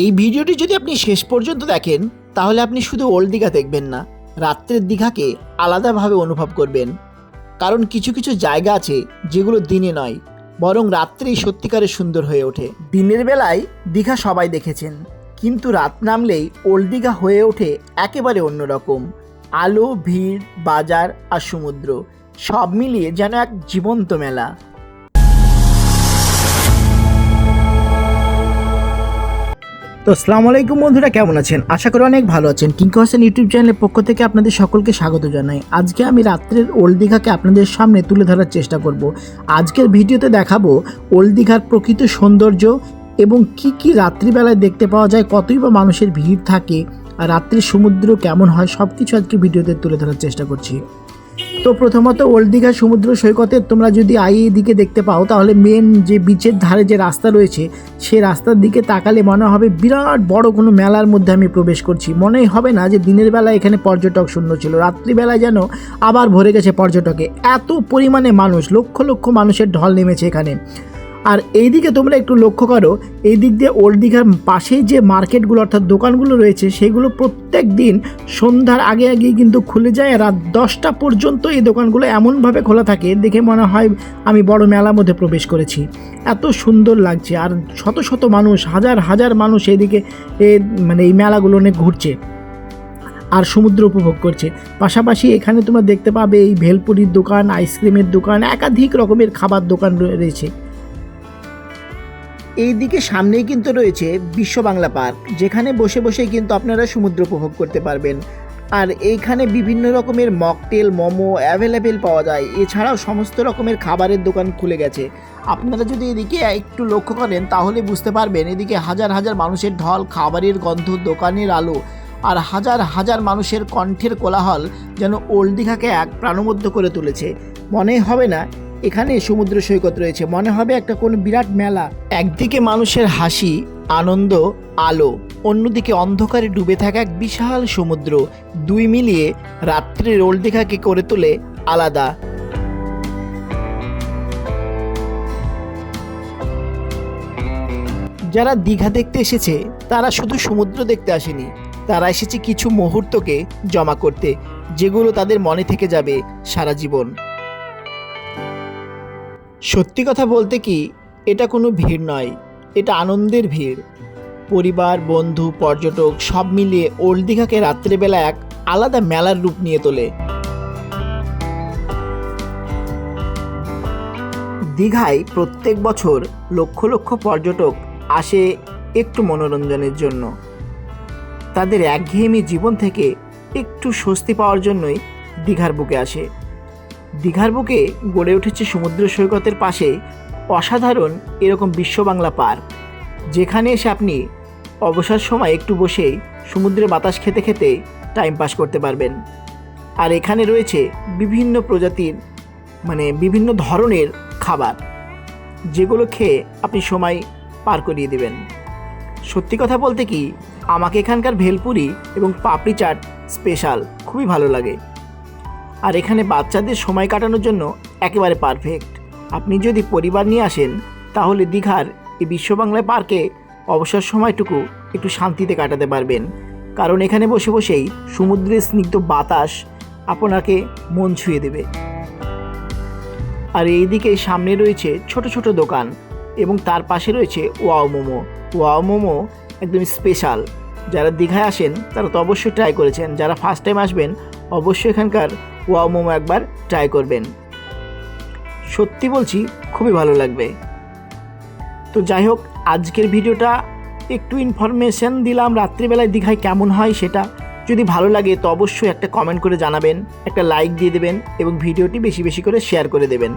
এই ভিডিওটি যদি আপনি শেষ পর্যন্ত দেখেন, তাহলে আপনি শুধু ওল্ড দীঘা দেখবেন না, রাত্রের দীঘাকে আলাদাভাবে অনুভব করবেন। কারণ কিছু কিছু জায়গা আছে যেগুলো দিনে নয়, বরং রাত্রেই সত্যিকারের সুন্দর হয়ে ওঠে। দিনের বেলায় দীঘা সবাই দেখেছেন, কিন্তু রাত নামলেই ওল্ড দীঘা হয়ে ওঠে একেবারে অন্যরকম। আলো, ভিড়, বাজার আর সমুদ্র, সব মিলিয়ে যেন এক জীবন্ত মেলা। তো আসসালামু আলাইকুম বন্ধুরা, কেমন আছেন? আশা করি অনেক ভালো আছেন। কিঙ্কো হাসান ইউটিউব চ্যানেলের পক্ষ থেকে আপনাদের সকলকে স্বাগত জানাই। আজকে আমি রাত্রের ওল্ড দীঘাকে আপনাদের সামনে তুলে ধরার চেষ্টা করব। আজকের ভিডিওতে দেখাবো ওল্ড দীঘার প্রকৃত সৌন্দর্য এবং কি কি রাত্রিবেলায় দেখতে পাওয়া যায়, কতই বা মানুষের ভিড় থাকে, আর রাত্রির সমুদ্র কেমন হয় সব কিছু আজকে ভিডিওতে তুলে ধরার চেষ্টা করছি। তো প্রথমত ওল্ড দীঘা সমুদ্র সৈকতে তোমরা যদি আই দিকে দেখতে পাও, তাহলে মেন যে বিচের ধারে যে রাস্তা রয়েছে, সে রাস্তার দিকে তাকালে মনে হবে বিরাট বড় কোনো মেলার মধ্যে আমি প্রবেশ করছি। মনেই হবে না যে দিনের বেলা এখানে পর্যটক শূন্য ছিল রাত্রিবেলায় যেন আবার ভরে গেছে পর্যটকে। এত পরিমাণে মানুষ, লক্ষ লক্ষ মানুষের ঢল নেমেছে এখানে। আর এই দিকে তোমরা একটু লক্ষ্য করো এই দিক দিয়ে ওল্ড দীঘার পাশেই যে মার্কেটগুলো অর্থাৎ দোকানগুলো রয়েছে, সেগুলো প্রত্যেক দিন সন্ধ্যার আগে আগে কিন্তু খুলে যায় রাত দশটা পর্যন্ত এই দোকানগুলো এমনভাবে খোলা থাকে দেখে মনে হয় আমি বড় মেলার মধ্যে প্রবেশ করেছি। এত সুন্দর লাগছে আর শত শত মানুষ, হাজার হাজার মানুষ এইদিকে মানে এই মেলাগুলো অনেক ঘুরছে আর সমুদ্র উপভোগ করছে। পাশাপাশি এখানে তোমরা দেখতে পাবে এই ভেলপুরির দোকান, আইসক্রিমের দোকান, একাধিক রকমের খাবার দোকান রয়েছে। এই দিকে সামনেই কিন্তু রয়েছে বিশ্ব বাংলা পার্ক, যেখানে বসে বসে কিন্তু আপনারা সমুদ্র উপভোগ করতে পারবেন। আর এইখানে বিভিন্ন রকমের মকটেল, মোমো অ্যাভেলেবেল পাওয়া যায়। এছাড়াও সমস্ত রকমের খাবারের দোকান খুলে গেছে। আপনারা যদি এদিকে একটু লক্ষ্য করেন, তাহলে বুঝতে পারবেন এদিকে হাজার হাজার মানুষের ঢল, খাবারের গন্ধ, দোকানের আলো, আর হাজার হাজার মানুষের কণ্ঠের কোলাহল যেন ওল্ড দীঘাকে এক প্রাণবদ্ধ করে তুলেছে। মনে হবে না এখানে সমুদ্র সৈকত রয়েছে। মনে হবে একটা কোনো বিরাট মেলা। একদিকে মানুষের হাসি, আনন্দ, আলো, অন্যদিকে অন্ধকারে ডুবে থাকা এক বিশাল সমুদ্র। দুই মিলিয়ে রাত্রির ওল্ড দীঘাকে করে তোলে আলাদা। যারা দীঘা দেখতে এসেছে, তারা শুধু সমুদ্র দেখতে আসেনি। তারা এসেছে কিছু মুহূর্তকে জমা করতে, যেগুলো তাদের মনে থেকে যাবে সারা জীবন। সত্যি কথা বলতে কি, এটা কোনো ভিড় নয়, এটা আনন্দের ভিড়। পরিবার, বন্ধু, পর্যটক সব মিলিয়ে ওল্ড দীঘাকে রাত্রেবেলা এক আলাদা মেলার রূপ নিয়ে তোলে। দীঘায় প্রত্যেক বছর লক্ষ লক্ষ পর্যটক আসে একটু মনোরঞ্জনের জন্য। তাদের একঘেয়েমি জীবন থেকে একটু স্বস্তি পাওয়ার জন্যই দীঘার বুকে আসে। দীঘার বুকে গড়ে উঠেছে সমুদ্র সৈকতের পাশে অসাধারণ এরকম বিশ্ব বাংলা পার্ক, যেখানে এসে আপনি অবসর সময় একটু বসেই সমুদ্রে বাতাস খেতে খেতে টাইম পাস করতে পারবেন। আর এখানে রয়েছে বিভিন্ন প্রজাতির মানে বিভিন্ন ধরনের খাবার, যেগুলো খেয়ে আপনি সময় পার করিয়ে দেবেন। সত্যি কথা বলতে কি, আমাকে এখানকার ভেলপুরি এবং পাপড়ি চাট স্পেশাল খুবই ভালো লাগে। আর এখানে বাচ্চাদের সময় কাটানোর জন্য একেবারে পারফেক্ট আপনি যদি পরিবার নিয়ে আসেন, তাহলে দীঘার এই বিশ্ববাংলা পার্কে অবসর সময়টুকু একটু শান্তিতে কাটাতে পারবেন। কারণ এখানে বসে বসেই সমুদ্রের স্নিগ্ধ বাতাস আপনাকে মন ছুঁয়ে দেবে। আর এইদিকে সামনে রয়েছে ছোট ছোট দোকান এবং তার পাশে রয়েছে ওয়াও মোমো। ওয়াও মোমো একদম স্পেশাল যারা দীঘায় আসেন, তারা তো অবশ্যই ট্রাই করেছেন। যারা ফার্স্ট টাইম আসবেন, অবশ্যই এখানকার ওয়াও মোমো একবার ট্রাই করবেন। সত্যি বলছি, খুবই ভালো লাগবে। তো যাই হোক, আজকের ভিডিওটা একটু ইনফরমেশন দিলাম, রাত্রিবেলায় দীঘায় কেমন হয় সেটা। যদি ভালো লাগে তো অবশ্যই একটা কমেন্ট করে জানাবেন, একটা লাইক দিয়ে দেবেন এবং ভিডিওটি বেশি বেশি করে শেয়ার করে দেবেন।